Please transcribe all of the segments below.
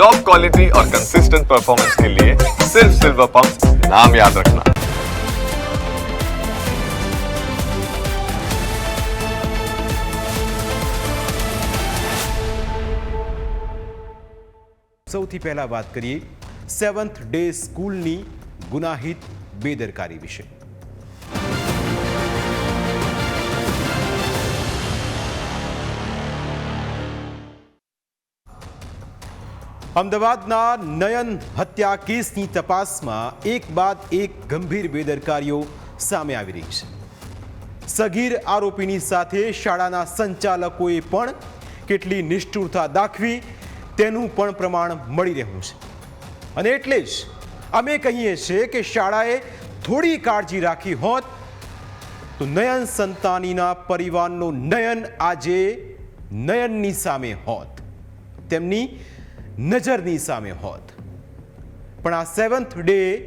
Top quality और consistent performance के लिए सिर्फ सिल्वर पंप नाम याद रखना સૌથી પહેલા વાત કરીએ સેવન્થ ડે સ્કૂલની ગુનાહિત બેદરકારી વિશે અમદાવાદના નયન હત્યા કેસની તપાસમાં એક બાદ એક ગંભીર બેદરકારીઓ સામે આવી રહી છે. સગીર આરોપીની સાથે શાળાના સંચાલકોએ પણ કેટલી નિષ્ઠુરતા દાખવી તેનું પણ પ્રમાણ મળી રહ્યું છે. અને એટલે જ અમે કહીએ છીએ કે શાળાએ થોડી કાળજી રાખી હોત તો નયન સંતાનીના પરિવારનો નયન આજે નયનની સામે હોત. તેમની નજરની સામે હોત. પણ આ સેવન્થ ડે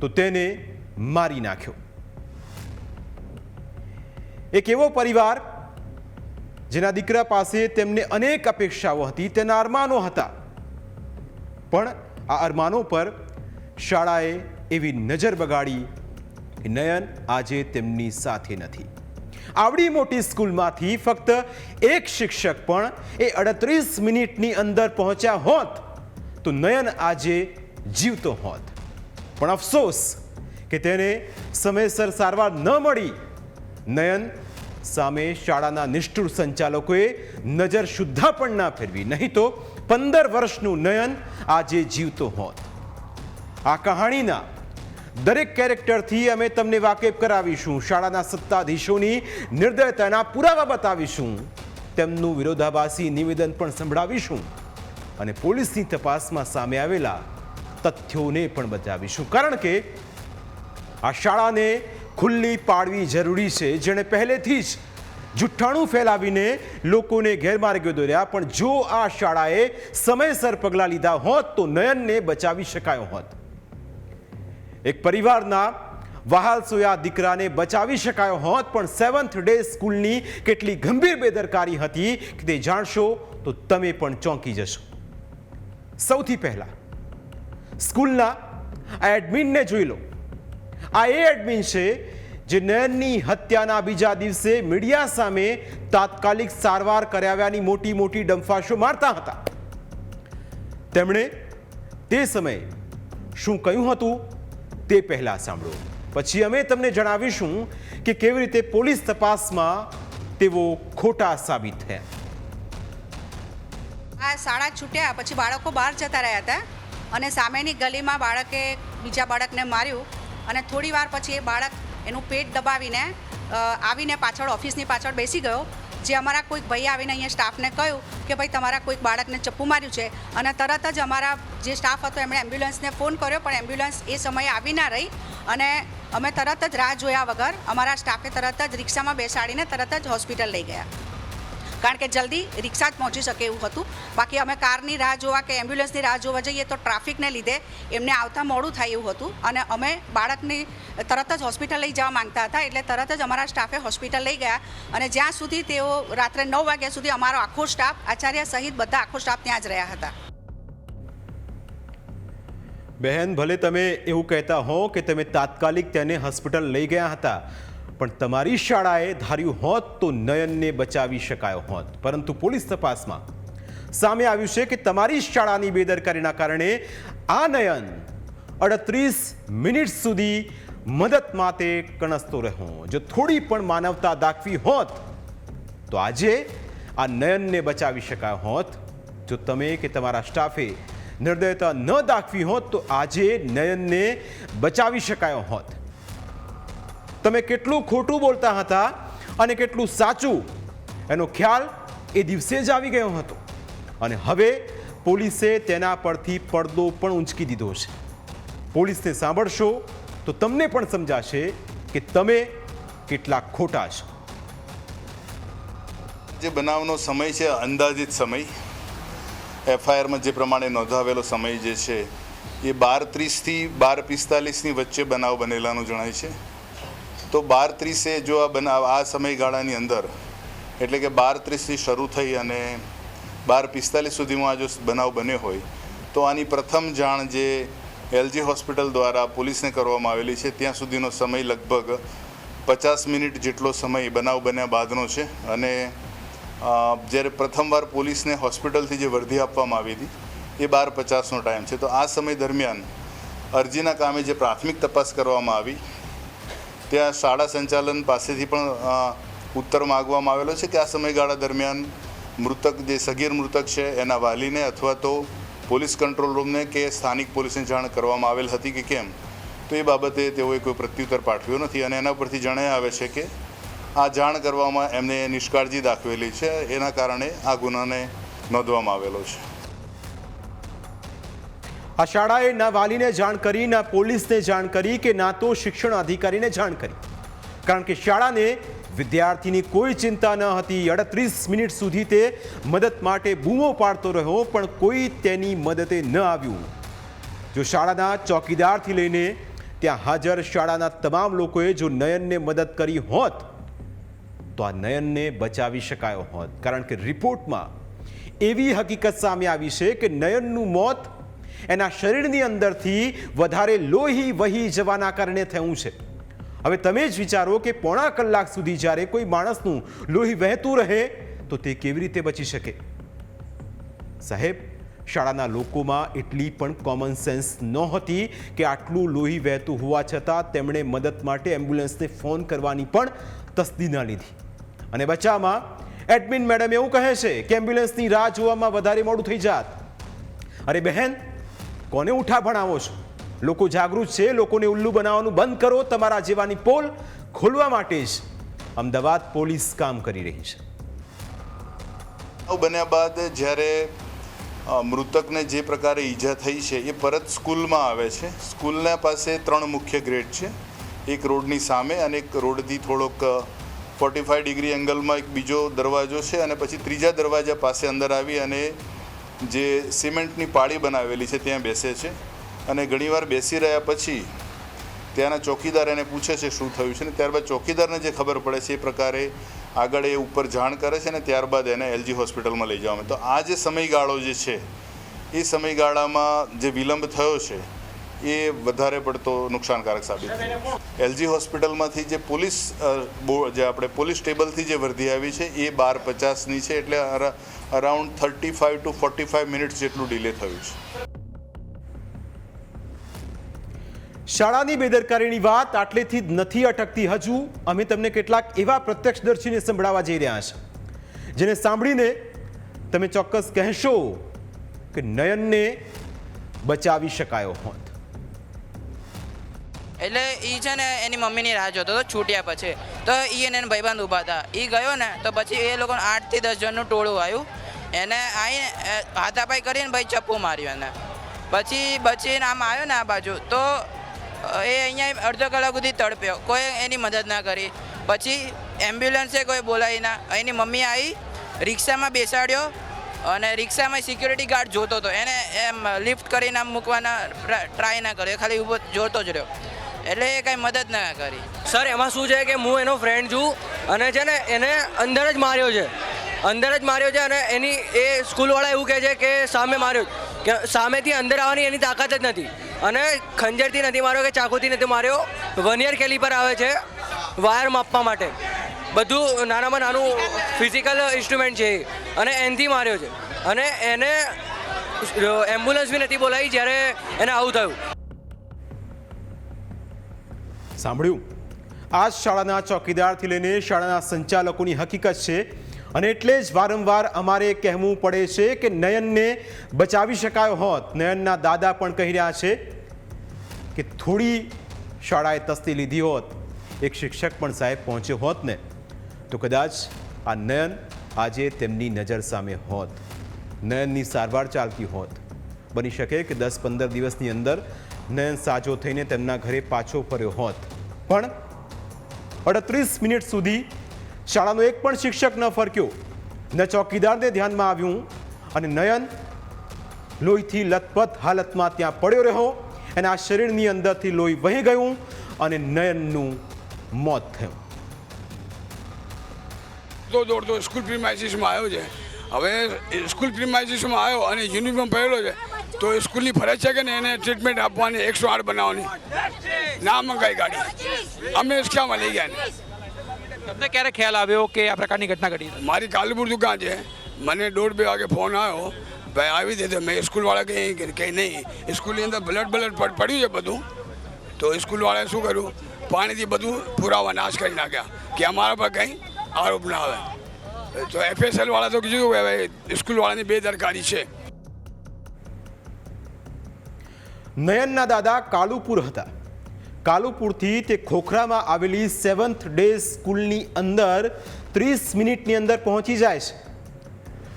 તો તેને મારી નાખ્યો. એક એવો પરિવાર જેના દીકરા પાસે તેમને અનેક અપેક્ષાઓ હતી, તેના અરમાનો હતા. પણ આ અરમાનો પર શાળાએ એવી નજર બગાડી નયન આજે તેમની સાથે નથી. આવડી મોટી સ્કૂલમાંથી ફક્ત એક શિક્ષક પણ એ અડત્રીસ મિનિટની અંદર પહોંચ્યા હોત તો નયન આજે જીવતો હોત. પણ અફસોસ કે તેને સમયસર સારવાર ન મળી. નયન સામે શાળાના નિષ્ઠુર સંચાલકોએ નજર શુદ્ધા પણ ના ફેરવી. નહીં તો પંદર વર્ષનું નયન આજે જીવતો હોત. આ કહાણીના દરેક કેરેક્ટરથી અમે તમને વાકેફ કરાવીશું. શાળાના સત્તાધીશોની નિર્દયતાના પુરાવા બતાવીશું. તેમનું વિરોધાભાસી નિવેદન પણ સંભળાવીશું. અને પોલીસની તપાસમાં સામે આવેલા તથ્યોને પણ બતાવીશું. કારણ કે આ શાળાને ખુલ્લી પાડવી જરૂરી છે. જેણે પહેલેથી જ જુઠ્ઠાણું ફેલાવીને લોકોને ગેરમાર્ગે દોર્યા. પણ જો આ શાળાએ સમયસર પગલાં લીધા હોત તો નયનને બચાવી શકાયો હોત. એક પરિવારના વહાલ સોયા દીકરાને બચાવી શકાયો હોત, પણ સેવન્થ ડે સ્કૂલની કેટલી ગંભીર બેદરકારી હતી કે તે જાણશો તો તમે પણ ચોંકી જશો. સૌથી પહેલા, સ્કૂલના આ એડમિનને જોઈ લો. આ એ એડમિન છે જે નયનની હત્યાના બીજા દિવસે મીડિયા સામે તાત્કાલિક સારવાર કરાવ્યાની મોટી મોટી ડંફાશો મારતા હતા. તેમણે તે સમયે શું કહ્યું હતું? તે પહેલા સાંભળો. પછી અમે તમને જણાવીશું કે કેવી રીતે પોલીસ તપાસમાં તેઓ ખોટા સાબિત થયા. આ શાળા છૂટ્યા, પછી બાળકો બહાર જતા રહ્યા હતા અને સામેની ગલીમાં બાળકે બીજા બાળકને માર્યું અને થોડી વાર પછી એ બાળક એનું પેટ દબાવીને આવીને પાછળ ઓફિસની પાછળ બેસી ગયો જે અમારા કોઈક ભાઈ આવીને અહીંયા સ્ટાફને કહ્યું કે ભાઈ તમારા કોઈક બાળકને ચપ્પુ માર્યું છે અને તરત જ અમારા જે સ્ટાફ હતો એમણે એમ્બ્યુલન્સને ફોન કર્યો, પણ એમ્બ્યુલન્સ એ સમયે આવી ના રહી અને અમે તરત જ રાહ જોયા વગર અમારા સ્ટાફે તરત જ રિક્ષામાં બેસાડીને તરત જ હોસ્પિટલ લઈ ગયા. કારણ કે જલ્દી રિક્ષા જ પહોંચી શકે એવું હતું. બાકી અમે કારની રાહ જોવા કે એમ્બ્યુલન્સની રાહ જોવા જઈએ તો ટ્રાફિકને લીધે એમને આવતા મોડું થાય એવું હતું. અને અમે બાળકની તરત જ હોસ્પિટલ લઈ જવા માંગતા હતા, એટલે તરત જ અમારા સ્ટાફે હોસ્પિટલ લઈ ગયા. અને જ્યાં સુધી તેઓ રાત્રે નવ વાગ્યા સુધી અમારો આખો સ્ટાફ, આચાર્ય સહિત બધા આખો સ્ટાફ ત્યાં જ રહ્યા હતા. બહેન, ભલે તમે એવું કહેતા હો કે તમે તાત્કાલિક તેને હોસ્પિટલ લઈ ગયા હતા પણ તમારી શાળાએ ધાર્યું હોત તો નયનને બચાવી શકાયો હોત. પરંતુ પોલીસ તપાસમાં સામે આવ્યું છે કે તમારી શાળાની બેદરકારીના કારણે આ નયન અડત્રીસ મિનિટ સુધી મદદ માટે કણસતો રહ્યો. જો થોડી પણ માનવતા દાખવી હોત, તો આજે આ નયનને બચાવી શકાયો હોત. જો તમે કે તમારા સ્ટાફે નિર્દયતા ન દાખવી હોત, તો આજે નયનને બચાવી શકાયો હોત. તમે કેટલું ખોટું બોલતા હતા અને કેટલું સાચું, એનો ખ્યાલ એ દિવસે જ આવી ગયો હતો. અને હવે પોલીસે તેના પરથી પડદો પણ ઊંચકી દીધો છે. પોલીસને સાંભળશો તો તમને પણ સમજાશે કે તમે કેટલા ખોટા છો. જે બનાવનો સમય છે, અંદાજિત સમય, એફઆઈઆરમાં જે પ્રમાણે નોંધાવેલો સમય જે છે, એ બાર ત્રીસથી બાર પિસ્તાલીસની વચ્ચે બનાવ બનેલાનું જણાય છે. તો બાર ત્રીસે જો આ બનાવ આ સમયગાળાની અંદર, એટલે કે બાર ત્રીસથી શરૂ થઈ અને બાર પિસ્તાલીસ સુધીમાં આ જો બનાવ બન્યો હોય, તો આની પ્રથમ જાણ જે એલજી હોસ્પિટલ દ્વારા પોલીસને કરવામાં આવેલી છે, ત્યાં સુધીનો સમય લગભગ પચાસ મિનિટ જેટલો સમય બનાવ બન્યા બાદનો છે અને જ્યારે પ્રથમવાર પોલીસને હોસ્પિટલથી જે વર્ધી આપવામાં આવી હતી, એ બાર પચાસનો ટાઈમ છે. તો આ સમય દરમિયાન અરજીના કામે જે પ્રાથમિક તપાસ કરવામાં આવી ત્યાં શાળા સંચાલન પાસેથી પણ ઉત્તર માગવામાં આવેલો છે કે આ સમયગાળા દરમિયાન મૃતક જે સગીર મૃતક છે એના વાલીને અથવા તો પોલીસ કંટ્રોલ રૂમને કે સ્થાનિક પોલીસને જાણ કરવામાં આવેલ હતી કે કેમ? તો એ બાબતે તેઓએ કોઈ પ્રત્યુત્તર પાઠવ્યો નથી અને એના પરથી જણાય આવે છે કે આ જાણ કરવામાં એમને નિષ્કાળજી દાખવેલી છે. એના કારણે આ ગુનાને નોંધવામાં આવેલો છે. આ શાળાએ ના વાલીને જાણ કરી, ના પોલીસને જાણ કરી કે ના તો શિક્ષણ અધિકારીને જાણ કરી. કારણ કે શાળાને વિદ્યાર્થીની કોઈ ચિંતા ન હતી. અડત્રીસ મિનિટ સુધી તે મદદ માટે બૂમો પાડતો રહ્યો, પણ કોઈ તેની મદદે ન આવ્યું. જો શાળાના ચોકીદારથી લઈને ત્યાં હાજર શાળાના તમામ લોકોએ જો નયનને મદદ કરી હોત, તો આ નયનને બચાવી શકાયો હોત. કારણ કે રિપોર્ટમાં એવી હકીકત સામે આવી છે કે નયનનું મોત એના શરીરની અંદરથી વધારે લોહી વહી જવાના કારણે થયું છે. હવે તમે જ વિચારો કે પોણા કલાક સુધી જ્યારે કોઈ માણસનું લોહી વહેતું રહે, તો તે કેવી રીતે બચી શકે? સાહેબ, શાળાના લોકોમાં એટલી પણ કોમન સેન્સ નહોતી કે આટલું લોહી વહેતું હોવા છતાં તેમણે મદદ માટે એમ્બ્યુલન્સને ફોન કરવાની પણ તસ્દી ના લીધી. અને બચાવમાં એડમિન મેડમ એવું કહે છે કે એમ્બ્યુલન્સની રાહ જોવામાં વધારે મોડું થઈ જાત. અરે બહેન કોને ઉઠા ભણાવો છો? લોકો જાગૃત છે, લોકોને ઉલ્લુ બનાવવાનું બંધ કરો, તમારા જેવાની પોલ ખોલવા માટે જ અમદાવાદ પોલીસ કામ કરી રહી છે. બન્યા બાદ જ્યારે મૃતકને જે પ્રકારે ઈજા થઈ છે, એ પરત સ્કૂલમાં આવે છે. સ્કૂલના પાસે ત્રણ મુખ્ય ગ્રેડ છે. એક રોડની સામે અને એક રોડથી થોડોક ફોર્ટી ફાઈવ ડિગ્રી એંગલમાં એક બીજો દરવાજો છે અને પછી ત્રીજા દરવાજા પાસે અંદર આવી અને જે સિમેન્ટની પાળી બનાવેલી છે, ત્યાં બેસે છે અને ઘણીવાર બેસી રહ્યા પછી ત્યાંના ચોકીદાર એને પૂછે છે, શું થયું છે ને? ત્યારબાદ ચોકીદારને જે ખબર પડે છે, એ પ્રકારે આગળ એ ઉપર જાણ કરે છે ને, ત્યારબાદ એને એલજી હોસ્પિટલમાં લઈ જવામાં તો આ જે સમયગાળો જે છે, એ સમયગાળામાં જે વિલંબ થયો છે, એ વધારે પડતો નુકસાનકારક સાબિત થયો. એલજી હોસ્પિટલમાંથી જે પોલીસ જે આપણે પોલીસ ટેબલથી જે વર્ધી આવી છે, એ બાર પચાસની છે, એટલે around thirty five to forty five minutes જેટલું ડિલે થયું છે. શાળાની બેદરકારીની વાત આટલેથી જ નથી અટકતી હજુ. અમે તમને કેટલાક એવા પ્રત્યક્ષદર્શીને સંભળાવવા જઈ રહ્યા છે જેને સાંભળીને તમે ચોક્કસ કહેશો કે નયનને બચાવી શકાયો હોત. એટલે એ છે ને એની મમ્મીની રાહ જોતો હતો છૂટ્યા પછી. તો એ એને એના ભાઈબંધ ઊભા હતા. એ ગયો ને તો પછી એ લોકોને આઠથી દસ જણનું ટોળું આવ્યું. એને આવીને હાથાપાઈ કરીને ભાઈ ચપ્પુ માર્યો એને. પછી બચીને આમ આવ્યો ને આ બાજુ, તો એ અહીંયા અડધો કલાક સુધી તડપ્યો. કોઈ એની મદદ ના કરી. પછી એમ્બ્યુલન્સે કોઈ બોલાવી ના. એની મમ્મી આવી રિક્ષામાં બેસાડ્યો અને રિક્ષામાં સિક્યુરિટી ગાર્ડ જોતો હતો. એને એમ લિફ્ટ કરીને આમ મૂકવાના ટ્રાય ના કર્યો. ખાલી ઊભો જોતો જ રહ્યો. એટલે એ કાંઈ મદદ ના કરી. સર એમાં શું છે કે હું એનો ફ્રેન્ડ છું અને છે ને, એને અંદર જ માર્યો છે. અંદર જ માર્યો છે અને એની એ સ્કૂલવાળા એવું કહે છે કે સામે માર્યો કે સામેથી અંદર આવવાની એની તાકાત જ નથી. અને ખંજરથી નથી માર્યો કે ચાકુથી નથી માર્યો. વનિયર કેલિપર આવે છે વાયર માપવા માટે. બધું નાનામાં નાનું ફિઝિકલ ઇન્સ્ટ્રુમેન્ટ છે. અને એનથી માર્યો છે. અને એને એમ્બ્યુલન્સ બી નથી બોલાવી જ્યારે એને આવું થયું. સાંભળ્યું? આ શાળાના ચોકીદારથી લઈને શાળાના સંચાલકોની હકીકત છે અને એટલે જ વારંવાર અમારે કહેવું પડે છે કે નયનને બચાવી શકાયો હોત. નયનના દાદા પણ કહી રહ્યા છે કે થોડી શાળાએ તસ્તી લીધી હોત. એક શિક્ષક પણ સાહેબ પહોંચ્યો હોત ને, તો કદાચ આ નયન આજે તેમની નજર સામે હોત. નયનની સારવાર ચાલતી હોત. બની શકે કે દસ પંદર દિવસની અંદર નયન સાજો થઈને તેમના ઘરે પાછો ફર્યો હોત. પણ અડત્રીસ મિનિટ સુધી શાળાનો એક પણ શિક્ષક ન ફરક્યો. ન ચોકીદારને ધ્યાનમાં આવ્યું અને નયન લોહીથી લથપથ હાલતમાં ત્યાં પડ્યો રહ્યો એના શરીરની અંદરથી લોહી વહી ગયું અને નયનનું મોત થયું. તો દોડતો સ્કૂલ પ્રિમાઇસીસમાં આવ્યો છે. હવે સ્કૂલ પ્રિમાઇસીસમાં આવ્યો અને યુનિફોર્મ પહેરેલો છે. તો એ સ્કૂલની ફરજ છે કે ને એને ટ્રીટમેન્ટ આપવાની, એકસો આઠ બનાવવાની. ના મંગાઈ ગાડી. અમે ક્યાંમાં લઈ ગયા તમને ક્યારે ખ્યાલ આવ્યો કે આ પ્રકારની ઘટના ઘટી? મારી કાલપુર દુકાન છે. મને દોઢ બે વાગે ફોન આવ્યો. ભાઈ આવી દે તો મેં સ્કૂલવાળા કંઈ કંઈ નહીં સ્કૂલની અંદર બ્લડ બ્લડ પડ્યું છે બધું. તો સ્કૂલવાળાએ શું કર્યું? પાણીથી બધું પુરાવા નાશ કરી નાખ્યા કે અમારા પર કંઈ આરોપ ના આવે. તો એફએસએલવાળા તો કીધું કે ભાઈ સ્કૂલવાળાની બેદરકારી છે. નયનના દાદા કાલુપુર હતા. કાલુપુરથી તે ખોખરામાં આવેલી સેવન્થ ડે સ્કૂલની અંદર ત્રીસ મિનિટની અંદર પહોંચી જાય છે.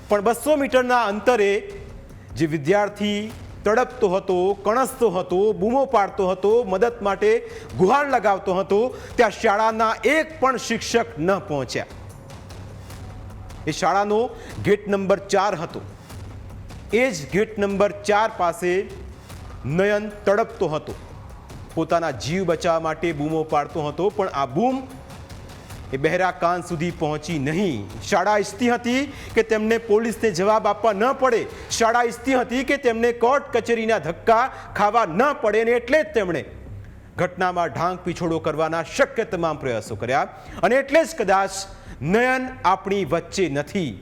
પણ બસો મીટરના અંતરે જે વિદ્યાર્થી તડપતો હતો, કણસતો હતો, બૂમો પાડતો હતો, મદદ માટે ગુહાર લગાવતો હતો, ત્યાં શાળાના એક પણ શિક્ષક ન પહોંચ્યા. એ શાળાનો ગેટ નંબર ચાર હતો. એ જ ગેટ નંબર ચાર પાસે નયન તડપતો હતો. પોતાના જીવ બચાવવા માટે બૂમો પાડતો હતો, પણ આ બૂમ એ બહેરા કાન સુધી પહોંચી નહીં. શાળા ઈચ્છતી હતી કે તેમને પોલીસને જવાબ આપવા ન પડે. શાળા ઈચ્છતી હતી કે તેમને કોર્ટ કચેરીના ધક્કા ખાવા ન પડે ને એટલે જ તેમણે ઘટનામાં ઢાંક પીછોડો કરવાના શક્ય તમામ પ્રયાસો કર્યા. અને એટલે જ કદાચ નયન આપણી વચ્ચે નથી.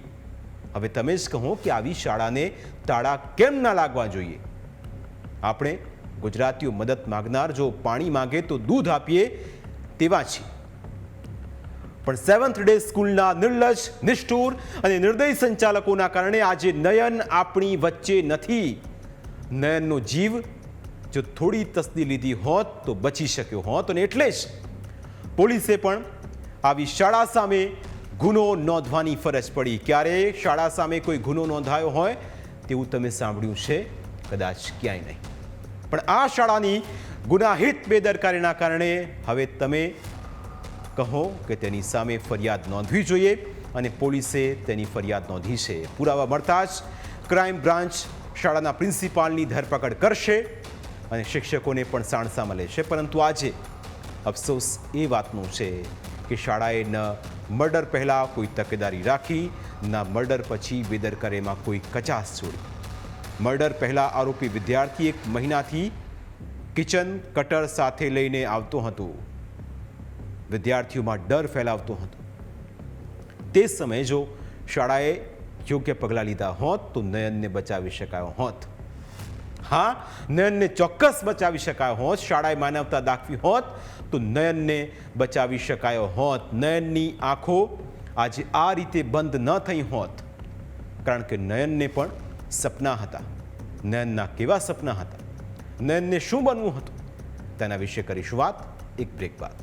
હવે તમે જ કહો કે આવી શાળાને તાળા કેમ ના લાગવા જોઈએ? આપણે ગુજરાતીઓ મદદ માગનાર જો પાણી માગે તો દૂધ આપીએ તેવા છે પણ સેવન્થ ડે સ્કૂલના નિર્લજ, નિષ્ઠુર અને નિર્દય સંચાલકોના કારણે આજે નયન આપણી વચ્ચે નથી. નયનનો જીવ જો થોડી તસ્દી લીધી હોત તો બચી શક્યો હોત અને એટલે જ પોલીસે પણ આવી શાળા સામે ગુનો નોંધવાની ફરજ પડી. ક્યારે શાળા સામે કોઈ ગુનો નોંધાયો હોય તેવું તમે સાંભળ્યું છે? કદાચ ક્યાંય નહીં. પણ આ શાળાની ગુનાહિત બેદરકારીના કારણે હવે તમે કહો કે તેની સામે ફરિયાદ નોંધવી જોઈએ અને પોલીસે તેની ફરિયાદ નોંધી છે. પુરાવા મળતા જ ક્રાઇમ બ્રાન્ચ શાળાના પ્રિન્સિપાલની ધરપકડ કરશે અને શિક્ષકોને પણ સાણસામાં લેશે પરંતુ આજે અફસોસ એ વાતનો છે કે શાળાએ ન મર્ડર પહેલાં કોઈ તકેદારી રાખી, ના મર્ડર પછી બેદરકારીમાં કોઈ કચાસ છોડી. મર્ડર પહેલાં આરોપી વિદ્યાર્થી એક મહિનાથી કિચન કટર સાથે લઈને આવતો હતો. વિદ્યાર્થીઓમાં ડર ફેલાવતો હતો. તે સમયે જો શાળાએ યોગ્ય પગલાં લીધા હોત તો નયનને બચાવી શકાયો હોત. હા, નયનને ચોક્કસ બચાવી શકાયો હોત, શાળાએ માનવતા દાખવી હોત તો નયનને બચાવી શકાયો હોત. નયનની આંખો આજે આ રીતે બંધ ન થઈ હોત. કારણ કે નયનને પણ સપના હતા. નયનના કેવા સપના હતા. નયનને શું બનવું હતું? તેના વિશે કરીશું વાત, એક બ્રેક બાદ.